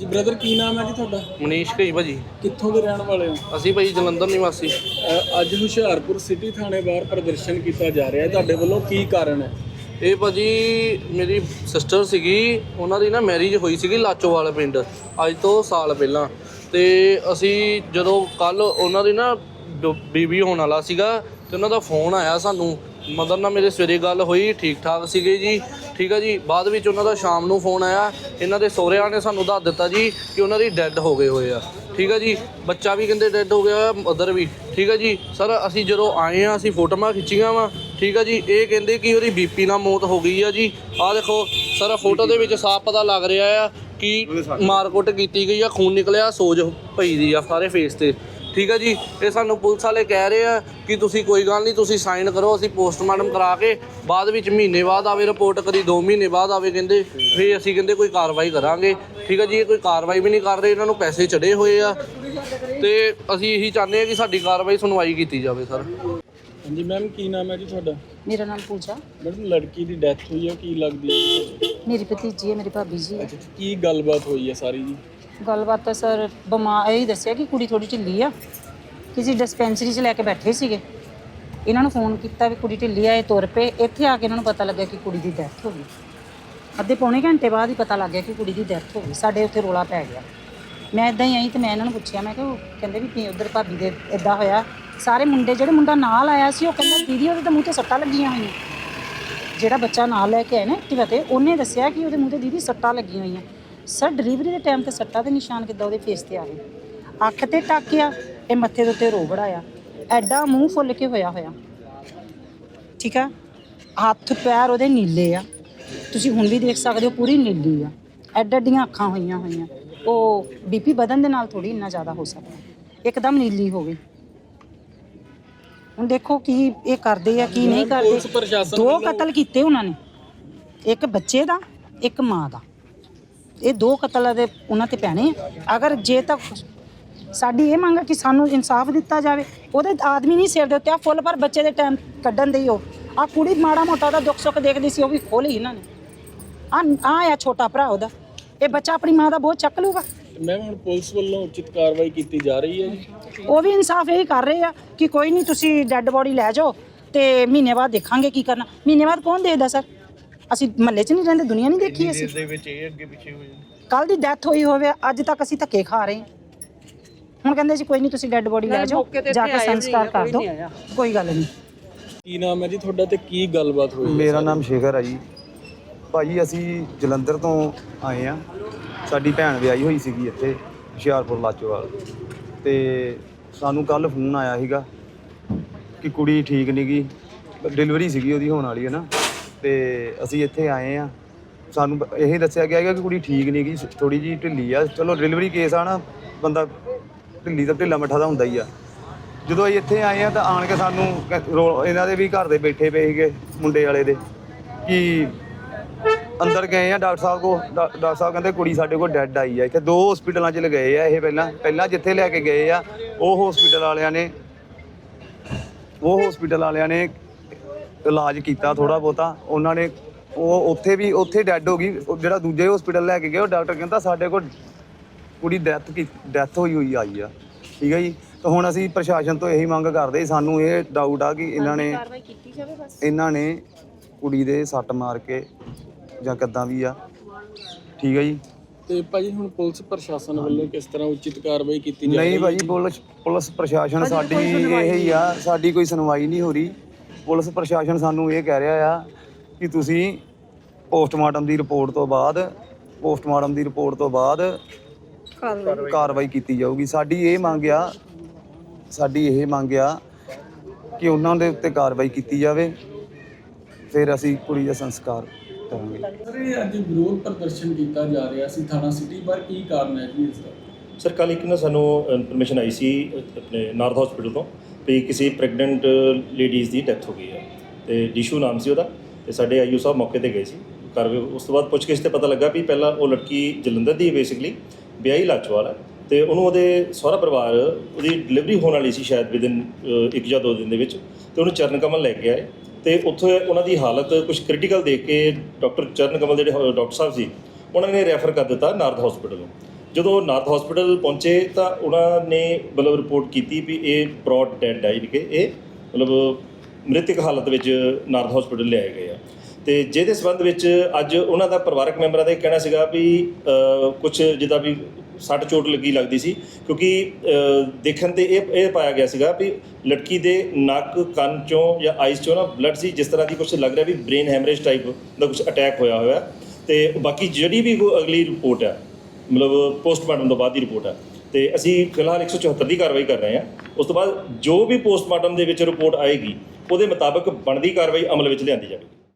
ਜੀ ਬ੍ਰਦਰ ਕੀ ਨਾਮ ਹੈ ਜੀ ਤੁਹਾਡਾ? ਮਨੀਸ਼ ਘਈ ਭਾਜੀ। ਕਿੱਥੋਂ ਦੇ ਰਹਿਣ ਵਾਲੇ ਹੋ? ਅਸੀਂ ਭਾਜੀ ਜਲੰਧਰ ਨਿਵਾਸੀ। ਅ, ਅੱਜ ਹੁਸ਼ਿਆਰਪੁਰ ਸਿਟੀ ਥਾਣੇ ਬਾਹਰ ਪ੍ਰਦਰਸ਼ਨ ਕੀਤਾ ਜਾ ਰਿਹਾ ਹੈ। ਤੁਹਾਡੇ ਵੱਲੋਂ ਕੀ ਕਾਰਨ ਹੈ? ਇਹ ਭਾਜੀ ਮੇਰੀ ਸਿਸਟਰ ਸੀਗੀ ਉਹਨਾਂ ਦੀ ਨਾ ਮੈਰਿਜ ਹੋਈ ਸੀਗੀ ਲਾਚੋਵਾਲ ਪਿੰਡ ਅੱਜ ਤੋਂ ਸਾਲ ਪਹਿਲਾਂ। ਤੇ ਅਸੀਂ ਜਦੋਂ ਕੱਲ ਉਹਨਾਂ ਦੀ ਨਾ ਬ- ਬੀਬੀ ਹੋਣ ਵਾਲਾ ਸੀਗਾ ਤੇ ਉਹਨਾਂ ਦਾ ਫੋਨ ਆਇਆ ਸਾਨੂੰ ਮਦਰ ਨਾਲ ਮੇਰੇ ਸਵੇਰੇ ਗੱਲ ਹੋਈ ਠੀਕ ਠਾਕ ਸੀਗੇ ਜੀ। ਠੀਕ ਹੈ ਜੀ ਬਾਅਦ ਵਿੱਚ ਉਹਨਾਂ ਦਾ ਸ਼ਾਮ ਨੂੰ ਫੋਨ ਆਇਆ। ਇਹਨਾਂ ਦੇ ਸਹੁਰਿਆਂ ਨੇ ਸਾਨੂੰ ਦੱਸ ਦਿੱਤਾ ਜੀ ਕਿ ਉਹਨਾਂ ਦੀ ਡੈੱਡ ਹੋ ਗਏ ਹੋਏ ਆ। ਠੀਕ ਹੈ ਜੀ ਬੱਚਾ ਵੀ ਕਹਿੰਦੇ ਡੈੱਡ ਹੋ ਗਿਆ ਮਦਰ ਵੀ। ਠੀਕ ਹੈ ਜੀ ਸਰ ਅਸੀਂ ਜਦੋਂ ਆਏ ਆ ਅਸੀਂ ਫੋਟੋਆਂ ਖਿੱਚੀਆਂ ਵਾ। ਠੀਕ ਹੈ ਜੀ ਇਹ ਕਹਿੰਦੇ ਕਿ ਉਹਦੀ ਬੀਪੀ ਨਾਲ ਮੌਤ ਹੋ ਗਈ ਆ ਜੀ। ਆਹ ਦੇਖੋ ਸਰ ਫੋਟੋ ਦੇ ਵਿੱਚ ਸਾਫ਼ ਪਤਾ ਲੱਗ ਰਿਹਾ ਆ ਕਿ ਮਾਰਕੁੱਟ ਕੀਤੀ ਗਈ ਆ ਖੂਨ ਨਿਕਲਿਆ ਸੋਜ ਪਈ ਦੀ ਆ ਸਾਰੇ ਫੇਸ ਤੇ। ਠੀਕ ਹੈ ਜੀ? ਇਹ ਸਾਨੂੰ ਪੁਲਿਸ ਵਾਲੇ ਕਹਿ ਰਹੇ ਆ ਕਿ ਤੁਸੀਂ ਕੋਈ ਗੱਲ ਨਹੀਂ ਤੁਸੀਂ ਸਾਈਨ ਕਰੋ ਅਸੀਂ ਪੋਸਟਮਾਰਟਮ ਕਰਾ ਕੇ ਬਾਅਦ ਵਿੱਚ ਮਹੀਨੇ ਬਾਅਦ ਆਵੇ ਰਿਪੋਰਟ ਕਰੀ 2 ਮਹੀਨੇ ਬਾਅਦ ਆਵੇ ਕਹਿੰਦੇ ਫੇਰ ਅਸੀਂ ਕਹਿੰਦੇ ਕੋਈ ਕਾਰਵਾਈ ਕਰਾਂਗੇ। ਠੀਕ ਹੈ ਜੀ? ਇਹ ਕੋਈ ਕਾਰਵਾਈ ਵੀ ਨਹੀਂ ਕਰ ਰਹੇ ਇਹਨਾਂ ਨੂੰ ਪੈਸੇ ਚੜੇ ਹੋਏ ਆ। ਤੇ ਅਸੀਂ ਇਹੀ ਚਾਹੁੰਦੇ ਆ ਕਿ ਸਾਡੀ ਕਾਰਵਾਈ ਸੁਣਵਾਈ ਕੀਤੀ ਜਾਵੇ ਸਰ। ਹਾਂਜੀ ਮੈਮ ਕੀ ਨਾਮ ਹੈ ਜੀ ਤੁਹਾਡਾ? ਮੇਰਾ ਨਾਮ ਪੂਜਾ। ਮੈਡਮ ਲੜਕੀ ਦੀ ਡੈਥ ਹੋਈ ਹੈ ਕੀ ਲੱਗਦੀ ਹੈ? ਮੇਰੀ ਭਤੀਜੀ ਹੈ ਮੇਰੀ ਭਾਬੀ ਜੀ ਅੱਛਾ ਕੀ ਗੱਲਬਾਤ ਹੋਈ ਹੈ ਸਾਰੀ ਜੀ? ਗੱਲਬਾਤ ਤਾਂ ਸਰ ਬਿਮਾਰ ਇਹ ਦੱਸਿਆ ਕਿ ਕੁੜੀ ਥੋੜੀ ਢਿੱਲੀ ਆ, ਕਿਸੇ ਡਿਸਪੈਂਸਰੀ 'ਚ ਲੈ ਕੇ ਬੈਠੇ ਸੀਗੇ। ਇਹਨਾਂ ਨੂੰ ਫੋਨ ਕੀਤਾ ਵੀ ਕੁੜੀ ਢਿੱਲੀ ਆ, ਇਹ ਤੁਰ ਪਏ। ਇੱਥੇ ਆ ਕੇ ਇਹਨਾਂ ਨੂੰ ਪਤਾ ਲੱਗਿਆ ਕਿ ਕੁੜੀ ਦੀ ਡੈਥ ਹੋ ਗਈ। ਅੱਧੇ ਪੌਣੇ ਘੰਟੇ ਬਾਅਦ ਹੀ ਪਤਾ ਲੱਗ ਗਿਆ ਕਿ ਕੁੜੀ ਦੀ ਡੈਥ ਹੋ ਗਈ। ਸਾਡੇ ਉੱਥੇ ਰੋਲਾ ਪੈ ਗਿਆ। ਮੈਂ ਇਦਾਂ ਹੀ ਆਈ ਤੇ ਮੈਂ ਇਹਨਾਂ ਨੂੰ ਪੁੱਛਿਆ, ਮੈਂ ਕਿਹਾ ਉਹ ਕਹਿੰਦੇ ਵੀ ਉਧਰ ਭਾਬੀ ਦੇ ਇਦਾਂ ਹੋਇਆ? ਸਾਰੇ ਮੁੰਡੇ, ਜਿਹੜੇ ਮੁੰਡਾ ਨਾਲ ਆਇਆ ਸੀ, ਉਹ ਕਹਿੰਦਾ, ਦੀਦੀ, ਉਹਦੇ ਤਾਂ ਮੂੰਹ ਤੇ ਸੱਟਾਂ ਲੱਗੀਆਂ ਹੋਈਆਂ। ਜਿਹੜਾ ਬੱਚਾ ਨਾਲ ਲੈ ਕੇ ਆਇਆ ਨਾ ਐਕਟਿਵਾ ਤੇ, ਉਹਨੇ ਦੱਸਿਆ ਕਿ ਉਹਦੇ ਮੂੰਹ ਤੇ ਦੀਦੀ ਸੱਟਾਂ ਲੱਗੀਆਂ ਹੋਈਆਂ। ਸਰ ਡਿਲੀਵਰੀ ਦੇ ਟਾਈਮ ਤੇ ਸੱਟਾਂ ਦੇ ਨਿਸ਼ਾਨ ਕਿੱਦਾਂ ਉਹਦੇ ਫੇਸ ਤੇ ਆ ਗਏ ਅੱਖ ਤੇ ਟਾਕਿਆ ਇਹ ਮੱਥੇ ਦੇ ਉੱਤੇ ਰੋਬੜ ਆਇਆ ਐਡਾ ਮੂੰਹ ਫੁੱਲ ਕੇ ਹੋਇਆ ਹੋਇਆ। ਠੀਕ ਆ? ਹੱਥ ਪੈਰ ਉਹਦੇ ਨੀਲੇ ਆ। ਤੁਸੀਂ ਹੁਣ ਵੀ ਦੇਖ ਸਕਦੇ ਹੋ ਪੂਰੀ ਨੀਲੀ ਆ। ਐਡ ਐਡੀਆਂ ਅੱਖਾਂ ਹੋਈਆਂ ਹੋਈਆਂ। ਉਹ ਬੀਪੀ ਵਧਣ ਦੇ ਨਾਲ ਥੋੜੀ ਇੰਨਾ ਜ਼ਿਆਦਾ ਹੋ ਸਕਦਾ। ਇੱਕਦਮ ਨੀਲੀ ਹੋ ਗਈ। ਹੁਣ ਦੇਖੋ ਕੀ ਇਹ ਕਰਦੇ ਆ ਕੀ ਨਹੀਂ ਕਰਦੇ। ਦੋ ਕਤਲ ਕੀਤੇ ਉਹਨਾਂ ਨੇ। ਇੱਕ ਬੱਚੇ ਦਾ ਇੱਕ ਮਾਂ ਦਾ। ਇਹ ਦੋ ਕਤਲ ਦੇ ਉਹਨਾਂ ਤੇ ਪੈਣੇ ਆ। ਅਗਰ ਜੇ ਤਾਂ ਸਾਡੀ ਇਹ ਮੰਗ ਹੈ ਕਿ ਸਾਨੂੰ ਇਨਸਾਫ ਦਿੱਤਾ ਜਾਵੇ ਉਹਦੇ ਆਦਮੀ ਨਹੀਂ ਸਿਰ ਦੇ ਉੱਤੇ ਆ ਫੁੱਲ ਪਰ ਬੱਚੇ ਦੇ ਟਾਈਮ ਕੱਢਣ ਦੇ ਉਹ। ਆ ਕੁੜੀ ਮਾੜਾ ਮੋਟਾ ਦਾ ਦੁੱਖ ਸੁੱਖ ਦੇਖਦੀ ਸੀ ਉਹ ਵੀ ਖੋਲੀ ਇਹਨਾਂ ਨੇ। ਆ ਆ ਆ ਛੋਟਾ ਭਰਾ ਉਹਦਾ। ਇਹ ਬੱਚਾ ਆਪਣੀ ਮਾਂ ਦਾ ਬਹੁਤ ਚੱਕ ਲੂਗਾ। ਮੈਮ ਹੁਣ ਪੁਲਿਸ ਵੱਲੋਂ ਉਚਿਤ ਕਾਰਵਾਈ ਕੀਤੀ ਜਾ ਰਹੀ ਹੈ ਜੀ। ਉਹ ਵੀ ਇਨਸਾਫ ਇਹੀ ਕਰ ਰਹੇ ਆ ਕਿ ਕੋਈ ਨਹੀਂ ਤੁਸੀਂ ਡੈੱਡ ਬੋਡੀ ਲੈ ਜਾਓ ਤੇ ਮਹੀਨੇ ਬਾਅਦ ਦੇਖਾਂਗੇ ਕੀ ਕਰਨਾ। ਮਹੀਨੇ ਬਾਅਦ ਕੌਣ ਦੇਖਦਾ ਸਰ ਅਸੀਂ ਮਹੱਲੇ 'ਚ ਨਹੀਂ ਰਹਿੰਦੇ ਦੁਨੀਆ ਨਹੀਂ ਦੇਖੀ ਅਸੀਂ। ਦੇ ਵਿੱਚ ਇਹ ਅੱਗੇ ਪਿੱਛੇ ਹੋ ਕੱਲ ਦੀ ਡੈਥ ਹੋਈ ਹੋਵੇ ਅੱਜ ਤੱਕ ਅਸੀਂ ਧੱਕੇ ਖਾ ਰਹੇ ਹਾਂ। ਹੁਣ ਕਹਿੰਦੇ ਜੀ ਕੋਈ ਨਹੀਂ ਤੁਸੀਂ ਡੈੱਡ ਬੋਡੀ ਲੈ ਜਾਓ ਜਾ ਕੇ ਸੰਸਕਾਰ ਕਰ ਦਿਓ। ਕੋਈ ਗੱਲ ਨਹੀਂ। ਕੀ ਨਾਮ ਹੈ ਜੀ ਤੁਹਾਡਾ ਤੇ ਕੀ ਗੱਲਬਾਤ ਹੋਈ ਮੇਰਾ ਨਾਮ ਸ਼ੇਖਰ ਹੈ ਜੀ। ਭਾਜੀ ਅਸੀਂ ਜਲੰਧਰ ਤੋਂ ਆਏ ਆ ਸਾਡੀ ਭੈਣ ਵਿਆਹੀ ਹੋਈ ਸੀਗੀ ਇੱਥੇ ਹੁਸ਼ਿਆਰਪੁਰ ਲਾਚੋਵਾਲ। ਤੇ ਸਾਨੂੰ ਕੱਲ ਫੋਨ ਆਇਆ ਸੀਗਾ ਕਿ ਕੁੜੀ ਠੀਕ ਨਹੀਂ ਗੀ ਡਿਲੀਵਰੀ ਸੀਗੀ ਉਹਦੀ ਹੋਣ ਵਾਲੀ ਹੈ ਨਾ। ਤੇ ਅਸੀਂ ਇੱਥੇ ਆਏ ਆ ਸਾਨੂੰ ਬ- ਇਹ ਦੱਸਿਆ ਗਿਆ ਹੈਗਾ ਕਿ ਕੁੜੀ ਠੀਕ ਨਹੀਂ ਗੀ ਥੋੜੀ ਜੀ ਢਿੱਲੀ ਆ। ਚਲੋ ਡਿਲੀਵਰੀ ਕੇਸ ਆ ਨਾ, ਬੰਦਾ ਢਿੱਲੀ ਦਾ ਢਿੱਲਾ ਮੱਠਾ ਦਾ ਹੁੰਦਾ ਹੀ ਆ। ਜਦੋਂ ਅਸੀਂ ਇੱਥੇ ਆਏ ਆ ਤਾਂ ਆਣ ਕੇ ਸਾਨੂੰ ਕ- ਰੋ- ਇਹਨਾਂ ਦੇ ਵੀ ਘਰ ਦੇ ਬੈਠੇ ਪਏ ਸੀਗੇ, ਮੁੰਡੇ ਵਾਲੇ ਦੇ, ਕਿ ਅੰਦਰ ਗਏ ਆ ਡਾਕਟਰ ਸਾਹਿਬ ਕੋ ਡਾਕਟਰ ਸਾਹਿਬ ਕਹਿੰਦੇ ਕੁੜੀ ਸਾਡੇ ਕੋਲ ਡੈੱਡ ਆਈ ਆ। ਇੱਥੇ ਦੋ ਹਸਪੀਟਲਾਂ 'ਚ ਲਗਾਏ ਆ ਇਹ ਪਹਿਲਾਂ। ਪਹਿਲਾਂ ਜਿੱਥੇ ਲੈ ਕੇ ਗਏ ਆ, ਉਹ ਹਸਪੀਟਲ ਵਾਲਿਆਂ ਨੇ, ਉਹ ਹਸਪੀਟਲ ਵਾਲਿਆਂ ਨੇ ਇਲਾਜ ਕੀਤਾ ਥੋੜਾ ਬਹੁਤਾ। ਉਹਨਾਂ ਨੇ ਉਹ ਉੱਥੇ ਵੀ ਉੱਥੇ ਡੈੱਡ ਹੋ ਗਈ। ਉਹ ਜਿਹੜਾ ਦੂਜੇ ਹਸਪੀਟਲ ਲੈ ਕੇ ਗਏ ਉਹ ਡਾਕਟਰ ਕਹਿੰਦਾ ਸਾਡੇ ਕੋਲ ਕੁੜੀ ਡੈਥ ਕੀ ਡੈਥ ਹੋਈ ਹੋਈ ਆਈ ਆ। ਠੀਕ ਹੈ ਜੀ? ਤਾਂ ਹੁਣ ਅਸੀਂ ਪ੍ਰਸ਼ਾਸਨ ਤੋਂ ਇਹੀ ਮੰਗ ਕਰਦੇ ਸਾਨੂੰ ਇਹ ਡਾਊਟ ਆ ਕਿ ਇਹਨਾਂ ਨੇ ਇਹਨਾਂ ਨੇ ਕੁੜੀ ਦੇ ਸੱਟ ਮਾਰ ਕੇ ਜਾਂ ਕਿੱਦਾਂ ਵੀ ਆ। ਠੀਕ ਹੈ ਜੀ? ਤੇ ਭਾਜੀ ਹੁਣ ਪੁਲਿਸ ਪ੍ਰਸ਼ਾਸਨ ਵੱਲੋਂ ਕਿਸ ਤਰ੍ਹਾਂ ਉਚਿਤ ਕਾਰਵਾਈ ਕੀਤੀ ਜਾ ਰਹੀ ਨਹੀਂ ਹੈ ਭਾਜੀ ਪੁਲਿਸ ਪੁਲਿਸ ਪ੍ਰਸ਼ਾਸਨ ਸਾਡੀ ਇਹ ਹੀ ਆ ਸਾਡੀ ਕੋਈ ਸੁਣਵਾਈ ਨਹੀਂ ਹੋ ਰਹੀ। ਪੁਲਿਸ ਪ੍ਰਸ਼ਾਸਨ ਸਾਨੂੰ ਇਹ ਕਹਿ ਰਿਹਾ ਆ ਕਿ ਤੁਸੀਂ ਪੋਸਟਮਾਰਟਮ ਦੀ ਰਿਪੋਰਟ ਤੋਂ ਬਾਅਦ ਪੋਸਟਮਾਰਟਮ ਦੀ ਰਿਪੋਰਟ ਤੋਂ ਬਾਅਦ ਕਾਰਵਾਈ। ਕੀਤੀ ਜਾਊਗੀ। ਸਾਡੀ ਇਹ ਮੰਗ ਆ ਸਾਡੀ ਇਹ ਮੰਗ ਆ ਕਿ ਉਹਨਾਂ ਦੇ ਉੱਤੇ ਕਾਰਵਾਈ ਕੀਤੀ ਜਾਵੇ। ਫਿਰ ਅਸੀਂ ਕੁੜੀ ਦਾ ਸੰਸਕਾਰ ਕਰਾਂਗੇ। ਸਰ ਇਹ ਅੱਜ ਵਿਰੋਧ ਪ੍ਰਦਰਸ਼ਨ ਕੀਤਾ ਜਾ ਰਿਹਾ ਸੀ ਥਾਣਾ ਸਿਟੀ ਪਰ ਕੀ ਕਾਰਨ ਹੈ ਜੀ ਇਸ ਦਾ? ਸਰ ਕੱਲ੍ਹ ਇੱਕ ਨਾ ਸਾਨੂੰ ਇਨਫੋਰਮੇਸ਼ਨ ਆਈ ਸੀ, ਆਪਣੇ ਨਾਰਥ ਹਸਪੀਟਲ ਤੋਂ ਵੀ ਕਿਸੇ ਪ੍ਰੈਗਨੈਂਟ ਲੇਡੀਜ਼ ਦੀ ਡੈਥ ਹੋ ਗਈ ਹੈ ਤੇ ਡੀਸ਼ੂ ਨਾਮ ਸੀ ਉਹਦਾ, ਤੇ ਸਾਡੇ ਆਈਯੂ ਸਾਹਿਬ ਮੌਕੇ ਤੇ ਗਏ ਸੀ। ਕਰ ਉਸ ਤੋਂ ਬਾਅਦ ਪੁੱਛਗਿੱਛ ਤੇ ਪਤਾ ਲੱਗਾ ਵੀ ਪਹਿਲਾਂ ਉਹ ਲੜਕੀ ਜਲੰਧਰ ਦੀ ਬੇਸਿਕਲੀ ਵਿਆਹੀ ਲਾਚਵਾਲ ਹੈ। ਤੇ ਉਹਨੂੰ ਉਹਦੇ ਸਹੁਰਾ ਪਰਿਵਾਰ, ਉਹਦੀ ਡਿਲੀਵਰੀ ਹੋਣ ਵਾਲੀ ਸੀ ਸ਼ਾਇਦ ਵਿਦਨ ਇੱਕ ਜਾਂ ਦੋ ਦਿਨ ਦੇ ਵਿੱਚ। ਤੇ ਉਹਨੂੰ ਚਰਨ ਕਮਲ ਲੈ ਕੇ ਆਏ। ਤੇ ਉੱਥੇ ਉਹਨਾਂ ਦੀ ਹਾਲਤ ਕੁਝ ਕ੍ਰਿਟੀਕਲ ਦੇਖ ਕੇ ਡਾਕਟਰ ਚਰਨ ਕਮਲ ਜਿਹੜੇ ਡਾਕਟਰ ਸਾਹਿਬ ਸੀ, ਉਹਨਾਂ ਨੇ ਰੈਫਰ ਕਰ ਦਿੱਤਾ ਨਾਰਥ ਹਸਪੀਟਲ ਨੂੰ। ਜਦੋਂ ਨਾਰਥ ਹਸਪੀਟਲ ਪਹੁੰਚੇ ਤਾਂ ਉਹਨਾਂ ਨੇ ਮਤਲਬ ਰਿਪੋਰਟ ਕੀਤੀ ਵੀ ਇਹ ਬ੍ਰੌਡ ਡੈਡ ਹੈ ਯਾਨੀ ਕਿ ਇਹ ਮਤਲਬ ਮ੍ਰਿਤਕ ਹਾਲਤ ਵਿੱਚ ਨਾਰਥ ਹਸਪੀਟਲ ਲਿਆਏ ਗਏ ਆ। ਤੇ ਜਿਹਦੇ ਸਬੰਧ ਵਿੱਚ ਅੱਜ ਉਹਨਾਂ ਦਾ ਪਰਿਵਾਰਕ ਮੈਂਬਰਾਂ ਦਾ ਇਹ ਕਹਿਣਾ ਸੀਗਾ ਵੀ ਕੁਝ ਜਿੱਦਾਂ ਵੀ ਸੱਟ ਚੋਟ ਲੱਗੀ ਲੱਗਦੀ ਸੀ, ਕਿਉਂਕਿ ਦੇਖਣ ਤੇ ਇਹ ਇਹ ਪਾਇਆ ਗਿਆ ਸੀਗਾ ਵੀ ਲੜਕੀ ਦੇ ਨੱਕ, ਕੰਨ ਚੋਂ ਜਾਂ ਆਈਸ ਚੋਂ ਨਾ ਬਲੱਡ ਸੀ, ਜਿਸ ਤਰ੍ਹਾਂ ਦੀ ਕੁਝ ਲੱਗ ਰਿਹਾ ਵੀ ਬ੍ਰੇਨ ਹੈਮਰੇਜ ਟਾਈਪ ਦਾ ਕੁਝ ਅਟੈਕ ਹੋਇਆ ਹੋਇਆ। ਤੇ ਬਾਕੀ ਜਿਹੜੀ ਵੀ ਕੋਈ ਅਗਲੀ ਰਿਪੋਰਟ ਹੈ ਮਤਲਬ ਪੋਸਟਮਾਰਟਮ ਤੋਂ ਬਾਅਦ ਦੀ ਰਿਪੋਰਟ ਹੈ ਤੇ ਅਸੀਂ ਫਿਲਹਾਲ 174 ਦੀ ਕਾਰਵਾਈ ਕਰ ਰਹੇ ਹਾਂ। ਉਸ ਤੋਂ ਬਾਅਦ ਜੋ ਵੀ ਪੋਸਟਮਾਰਟਮ ਦੇ ਵਿੱਚ ਰਿਪੋਰਟ ਆਏਗੀ, ਉਹਦੇ ਮੁਤਾਬਕ ਬਣਦੀ ਕਾਰਵਾਈ ਅਮਲ ਵਿੱਚ ਲਿਆਂਦੀ ਜਾਵੇਗੀ।